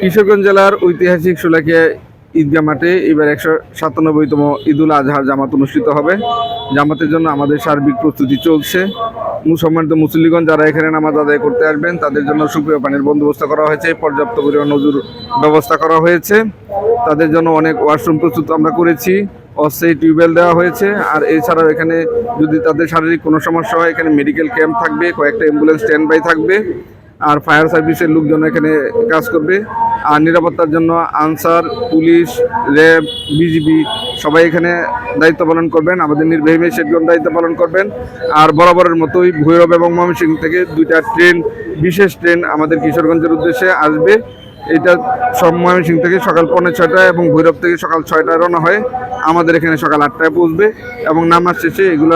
কিশোরগঞ্জ জেলার ঐতিহাসিক সুলাকিয়া ঈদগাহ মাঠে এবার একশো সাতানব্বইতম ঈদুল আজহার জামাত অনুষ্ঠিত হবে। জামাতের জন্য আমাদের সার্বিক প্রস্তুতি চলছে। মুসলমানিত মুসল্লিগঞ্জ যারা এখানে নামাজ আদায় করতে আসবেন, তাদের জন্য সুপ্রিয় পানির বন্দোবস্ত করা হয়েছে, পর্যাপ্ত পরিমাণ নজর ব্যবস্থা করা হয়েছে। তাদের জন্য অনেক ওয়াশরুম প্রস্তুত আমরা করেছি, অস্থায়ী টিউবওয়েল দেওয়া হয়েছে। আর এছাড়াও এখানে যদি তাদের শারীরিক কোনো সমস্যা হয়, এখানে মেডিকেল ক্যাম্প থাকবে, কয়েকটা অ্যাম্বুলেন্স স্ট্যান্ড বাই থাকবে। আর ফায়ার সার্ভিসের লোকজন এখানে কাজ করবে। আর নিরাপত্তার জন্য আনসার, পুলিশ, র্যাব, বিজিবি সবাই এখানে দায়িত্ব পালন করবেন। আমাদের নির্বাহী ম্যাজিস্ট্রেটগণ দায়িত্ব পালন করবেন। আর বরাবরের মতোই ভৈরব এবং ময়মনসিংহ থেকে দুইটা ট্রেন, বিশেষ ট্রেন আমাদের কিশোরগঞ্জের উদ্দেশ্যে আসবে। এটা সব ময়মনসিংহ থেকে সকাল পৌনে ছয়টায় এবং ভৈরব থেকে সকাল ছয়টায় রওনা হয় আমাদের এখানে সকাল আটটায় পৌঁছবে এবং নামাজ শেষে এগুলো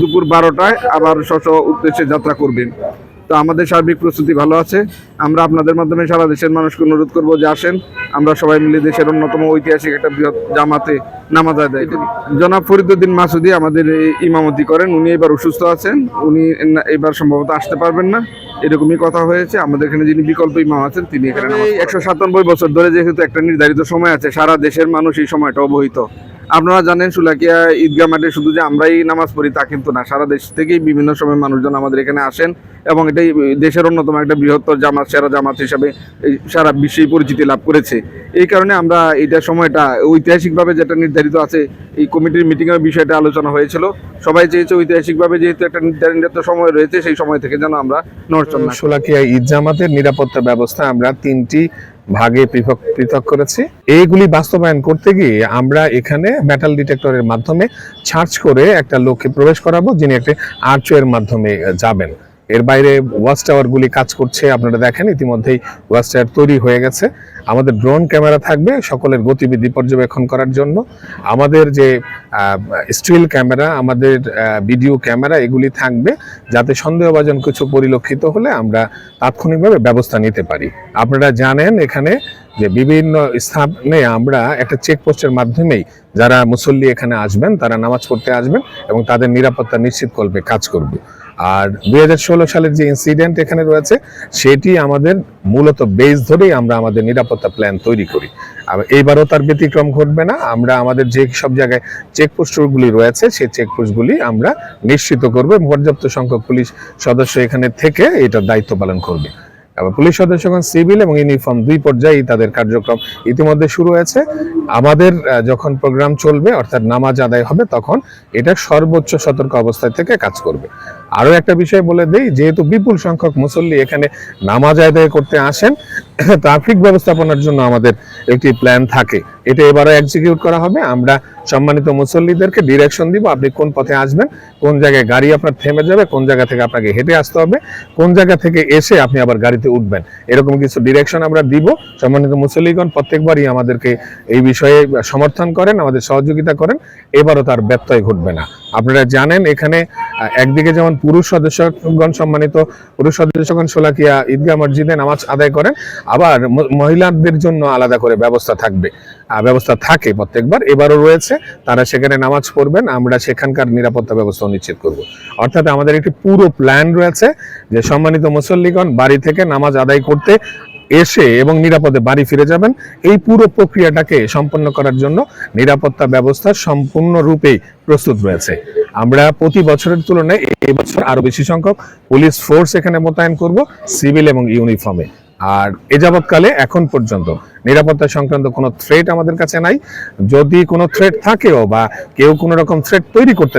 দুপুর বারোটায় আবার স্ব উদ্দেশ্যে যাত্রা করবেন আমাদের সার্বিক প্রস্তুতি ভালো আছে। আমরা আপনাদের মাধ্যমে সারা দেশের মানুষকে অনুরোধ করব যে আসেন। আমরা সবাই মিলে দেশের অন্যতম ঐতিহাসিক একটা বৃহৎ জামাতে নামাজ আদায় করি। জনাব ফরিদুদ্দিন মাসুদি আমাদের ইমামতি করেন। উনি এবার অসুস্থ আছেন। উনি এবার সম্ভবত আসতে পারবেন না। এরকমই কথা হয়েছে। আমাদের এখানে যিনি বিকল্প ইমাম আছেন তিনি এখানে একশো সাতানব্বই বছর ধরে যেহেতু একটা নির্ধারিত সময় আছে সারা দেশের মানুষ এই সময়টা অবহিত। আপনারা জানেন সুলাকিয়া ঈদগাহ মাঠে শুধু যে আমরাই নামাজ পড়ি তা কিন্তু না। সারা দেশ থেকেই বিভিন্ন সময় মানুষজন আমাদের এখানে আসেন এবং এটাই দেশের অন্যতম একটা বৃহত্তর জামাত, সেরা জামাত হিসাবে সারা বিশ্বেই পরিচিতি লাভ করেছে। এই কারণে আমরা এটা সময়টা ঐতিহাসিকভাবে যেটা নির্ধারিত আছে, এই কমিটির মিটিংয়ের বিষয়টা আলোচনা হয়েছিল। সবাই চেয়েছে ঐতিহাসিকভাবে যেহেতু একটা নির্ধারিত সময় রয়েছে, সেই সময় থেকে যেন আমরা নড়চড় সুলাকিয়া ঈদ জামাতের নিরাপত্তা ব্যবস্থা আমরা তিনটি ভাগে পৃথক পৃথক করেছি। এইগুলি বাস্তবায়ন করতে গিয়ে আমরা এখানে মেটাল ডিটেক্টরের মাধ্যমে সার্চ করে একটা লোককে প্রবেশ করাবো, যিনি একটি আর্চ এর মাধ্যমে যাবেন। এর বাইরে ওয়াচ টাওয়ারগুলি কাজ করছে, আপনারা দেখেন, ইতিমধ্যেই ওয়াচ টাওয়ার তৈরি হয়ে গেছে। আমাদের ড্রোন ক্যামেরা থাকবে সকলের গতিবিধি পর্যবেক্ষণ করার জন্য। আমাদের যে স্টিল ক্যামেরা, আমাদের ভিডিও ক্যামেরা, এগুলি থাকবে যাতে সন্দেহভাজন কিছু পরিলক্ষিত হলে আমরা তাৎক্ষণিকভাবে ব্যবস্থা নিতে পারি। আপনারা জানেন এখানে যে বিভিন্ন স্থানে আমরা একটা চেকপোস্টের মাধ্যমেই যারা মুসল্লি এখানে আসবেন, তারা নামাজ পড়তে আসবেন এবং তাদের নিরাপত্তা নিশ্চিত করবে কাজ করবে। আর দুই হাজার ষোলো সালের যে ইনসিডেন্ট এখানে রয়েছে, সেটি আমাদের মূলত বেস ধরেই আমরা আমাদের নিরাপত্তা প্ল্যান তৈরি করি। এইবারও তার ব্যতিক্রম ঘটবে না। আমরা আমাদের যে সব জায়গায় চেকপোস্টগুলি রয়েছে, সেই চেকপোস্টগুলি আমরা নিশ্চিত করব পর্যাপ্ত সংখ্যক পুলিশ সদস্য এখানে থেকে এটার দায়িত্ব পালন করবে। আবার পুলিশ সদস্যগণ সিভিল এবং ইউনিফর্ম দুই পর্যায়েই তাদের কার্যক্রম ইতিমধ্যে শুরু হয়েছে। আমাদের যখন প্রোগ্রাম চলবে, অর্থাৎ নামাজ আদায় হবে, তখন এটা সর্বোচ্চ সতর্ক অবস্থায় থেকে কাজ করবে। আরও একটা বিষয় বলে দিই, যেহেতু বিপুল সংখ্যক মুসল্লি এখানে নামাজ আদায় করতে আসেন, ট্রাফিক ব্যবস্থাপনার জন্য আমাদের একটি প্ল্যান থাকে। এটা এবারও এক্সিকিউট করা হবে। আমরা সম্মানিত মুসল্লিদেরকে ডিরেকশন দিব, আপনি কোন পথে আসবেন, কোন জায়গায় গাড়ি আপনার থেমে যাবে, কোন জায়গা থেকে আপনাকে হেঁটে আসতে হবে, কোন জায়গা থেকে এসে আপনি আবার গাড়িতে উঠবেন। এরকম কিছু ডিরেকশন আমরা দিব। সম্মানিত মুসল্লিগণ, প্রত্যেকবারই আমাদেরকে এই বিষয়ে সমর্থন করেন, আমাদের সহযোগিতা করেন। এবারও তার ব্যত্যয় ঘটবে না। আপনারা জানেন, এখানে একদিকে যেমন পুরুষ সদস্যগণ সম্মানিত পুরুষ সদস্যগণ সোলাকিয়া ঈদগাহ মসজিদে নামাজ আদায় করেন। আবার মহিলাদের জন্য আলাদা করে ব্যবস্থা থাকবে। ব্যবস্থা থাকে প্রত্যেকবার, এবারও রয়েছে, তারা সেখানে নামাজ পড়বেন, আমরা সেখানকার নিরাপত্তা ব্যবস্থা নিশ্চিত করব। অর্থাৎ আমাদের একটি পুরো প্ল্যান রয়েছে যে সম্মানিত মুসল্লিগণ বাড়ি থেকে নামাজ আদায় করতে এসে এবং নিরাপদে বাড়ি ফিরে যাবেন, এই পুরো প্রক্রিয়াটাকে সম্পন্ন করার জন্য নিরাপত্তা ব্যবস্থা সম্পূর্ণরূপে প্রস্তুত রয়েছে। আমরা প্রতি বছরের তুলনায় এবছর বছর আরও বেশি সংখ্যক পুলিশ ফোর্স এখানে মোতায়েন করব, সিভিল এবং ইউনিফর্মে। আর এ যাবৎকালে এখন পর্যন্ত নিরাপত্তা সংক্রান্ত কোনো থ্রেট আমাদের কাছে নাই। যদি কোনো থ্রেট থাকেও বা কেউ কোনো রকম থ্রেট তৈরি করতে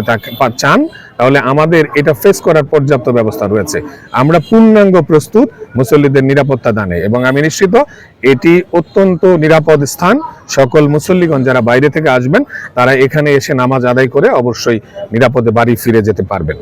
চান, তাহলে আমাদের এটা ফেস করার পর্যাপ্ত ব্যবস্থা রয়েছে। আমরা পূর্ণাঙ্গ প্রস্তুত মুসল্লিদের নিরাপত্তা দানে এবং আমি নিশ্চিত এটি অত্যন্ত নিরাপদ স্থান। সকল মুসল্লিগণ যারা বাইরে থেকে আসবেন, তারা এখানে এসে নামাজ আদায় করে অবশ্যই নিরাপদে বাড়ি ফিরে যেতে পারবেন।